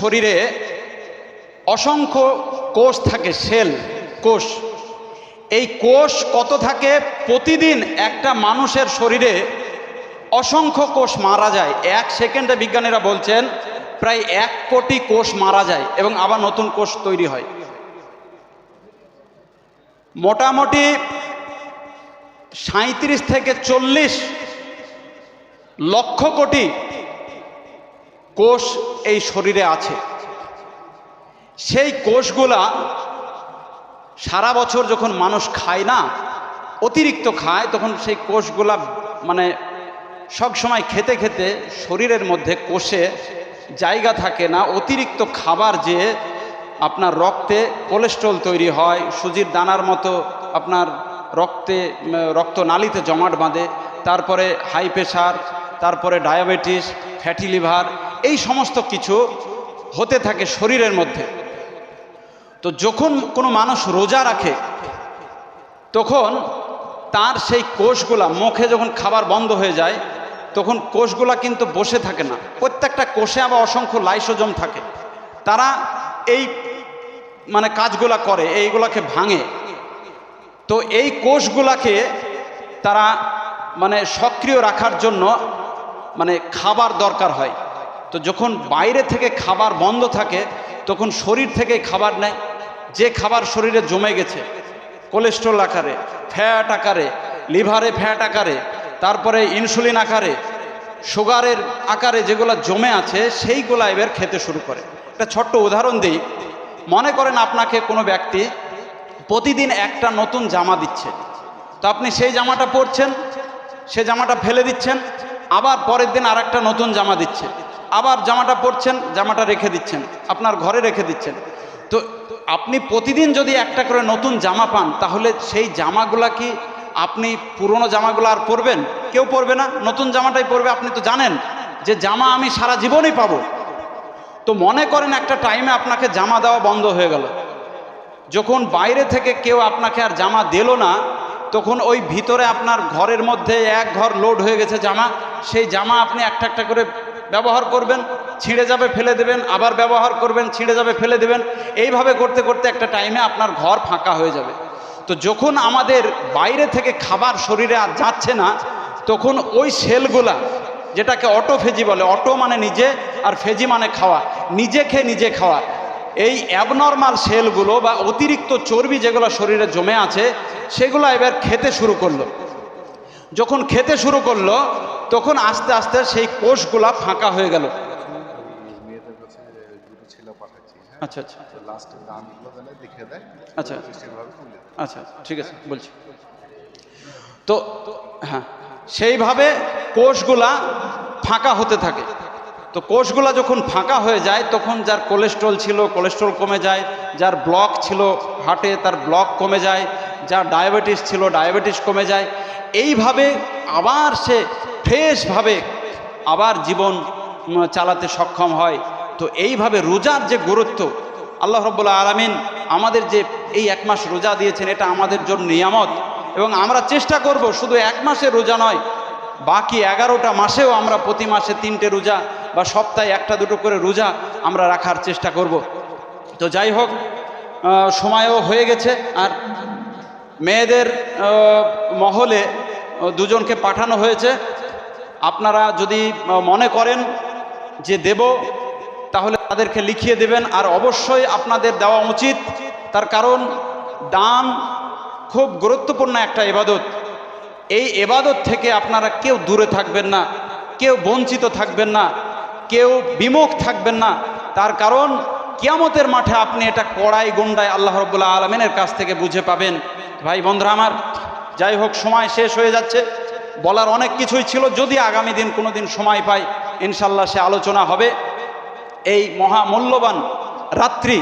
শরীরে অসংখ্য কোষ থাকে, সেল, কোষ। এই কোষ কত থাকে? প্রতিদিন একটা মানুষের শরীরে অসংখ্য কোষ মারা যায়। এক সেকেন্ডে বিজ্ঞানীরা বলছেন, প্রায় এক কোটি কোষ মারা যায় এবং আবার নতুন কোষ তৈরি হয়। মোটামুটি সাঁত্রিশ থেকে চল্লিশ লক্ষ কোটি কোষ এই শরীরে আছে। সেই কোষগুলা সারা বছর যখন মানুষ খায় না, অতিরিক্ত খায়, তখন সেই কোষগুলা মানে সব সময় খেতে খেতে শরীরের মধ্যে কোষে জায়গা থাকে না। অতিরিক্ত খাবার যে আপনার রক্তে কোলেস্ট্রল তৈরি হয়, সুজির দানার মতো আপনার রক্তে রক্তনালীতে জমাট বাঁধে, তারপরে হাই প্রেশার, তারপরে ডায়াবেটিস, ফ্যাটি লিভার এই সমস্ত কিছু হতে থাকে শরীরের মধ্যে। তো যখন কোনো মানুষ রোজা রাখে, তখন তার সেই কোষগুলা, মুখে যখন খাবার বন্ধ হয়ে যায়, তখন কোষগুলা কিন্তু বসে থাকে না। প্রত্যেকটা কোষে আবার অসংখ্য লাইসোজম থাকে। তারা এই মানে কাজগুলা করে, এইগুলাকে ভাঙে। তো এই কোষগুলাকে তারা মানে সক্রিয় রাখার জন্য মানে খাবার দরকার হয়। তো যখন বাইরে থেকে খাবার বন্ধ থাকে, তখন শরীর থেকে খাবার নেয়। যে খাবার শরীরে জমে গেছে কোলেস্ট্রল আকারে ফ্যাট আকারে লিভারে ফ্যাট আকারে, তারপরে ইনসুলিন আকারে সুগারের আকারে যেগুলো জমে আছে, সেইগুলা এবার খেতে শুরু করে। একটা ছোট্ট উদাহরণ দিই। মনে করেন আপনাকে কোনো ব্যক্তি প্রতিদিন একটা নতুন জামা দিচ্ছে। তো আপনি সেই জামাটা পরছেন, সে জামাটা ফেলে দিচ্ছেন, আবার পরের দিন আর একটা নতুন জামা দিচ্ছে। আবার জামাটা পরছেন, জামাটা রেখে দিচ্ছেন, আপনার ঘরে রেখে দিচ্ছেন। তো আপনি প্রতিদিন যদি একটা করে নতুন জামা পান, তাহলে সেই জামাগুলা কি আপনি পুরনো জামাগুলো আর পরবেন? কেউ পরবে না, নতুন জামাটাই পরবে, আপনি তো জানেন যে জামা আমি সারা জীবনই পাবো। তো মনে করেন একটা টাইমে আপনাকে জামা দেওয়া বন্ধ হয়ে গেল। যখন বাইরে থেকে কেউ আপনাকে আর জামা দিল না, তখন ওই ভিতরে আপনার ঘরের মধ্যে এক ঘর লোড হয়ে গেছে জামা। সেই জামা আপনি একটা একটা করে ব্যবহার করবেন, ছিঁড়ে যাবে, ফেলে দেবেন, আবার ব্যবহার করবেন, ছিঁড়ে যাবে, ফেলে দেবেন। এইভাবে করতে করতে একটা টাইমে আপনার ঘর ফাঁকা হয়ে যাবে। তো যখন আমাদের বাইরে থেকে খাবার শরীরে আর যাচ্ছে না, তখন ওই সেলগুলা, যেটাকে অটো ফেজি বলে, অটো মানে নিজে আর ফেজি মানে খাওয়া, নিজে খেয়ে নিজে খাওয়া, এই অ্যাবনর্মাল সেলগুলো বা অতিরিক্ত চর্বি যেগুলো শরীরে জমে আছে, সেগুলো এবার খেতে শুরু করল। যখন খেতে শুরু করল তখন আস্তে আস্তে সেই কোষগুলা ফাঁকা হয়ে গেল। আচ্ছা আচ্ছা। আচ্ছা। আচ্ছা ঠিক আছে, বলছি। তো হ্যাঁ সেইভাবে কোষগুলা ফাঁকা হতে থাকে। তো কোষগুলা যখন ফাঁকা হয়ে যায়, তখন যার কোলেস্ট্রল ছিল, কোলেস্ট্রল কমে যায়, যার ব্লক ছিল হাটে, তার ব্লক কমে যায়, যার ডায়াবেটিস ছিল, ডায়াবেটিস কমে যায়। এইভাবে আবার সে ফ্রেশভাবে আবার জীবন চালাতে সক্ষম হয়। তো এইভাবে রোজার যে গুরুত্ব, আল্লাহ রব্বুল্লা আলমিন আমাদের যে এই এক মাস রোজা দিয়েছেন, এটা আমাদের জন্য নিয়ামত। এবং আমরা চেষ্টা করব শুধু এক মাসের রোজা নয়, বাকি এগারোটা মাসেও আমরা প্রতি মাসে তিনটে রোজা বা সপ্তাহে একটা, দুটো করে রোজা আমরা রাখার চেষ্টা করব। তো যাই হোক সময়ও হয়ে গেছে আর মেয়েদের মহলে দুজনকে পাঠানো হয়েছে। আপনারা যদি মনে করেন যে দেব, তাহলে তাদেরকে লিখিয়ে দেবেন। আর অবশ্যই আপনাদের দেওয়া উচিত, তার কারণ দান খুব গুরুত্বপূর্ণ একটা এবাদত। এই এবাদত থেকে আপনারা কেউ দূরে থাকবেন না, কেউ বঞ্চিত থাকবেন না, কেউ বিমুখ থাকবেন না। তার কারণ কিয়ামতের মাঠে আপনি এটা কড়াই গুন্ডায় আল্লাহ রব্বুল্লাহ আলমিনের কাছ থেকে বুঝে পাবেন। ভাই বন্ধুরা আমার, যাই হোক, সময় শেষ হয়ে যাচ্ছে। বলার অনেক কিছুই ছিল, যদি আগামী দিন কোনো দিন সময় পাই ইনশাল্লাহ সে আলোচনা হবে। এই মহামূল্যবান রাত্রি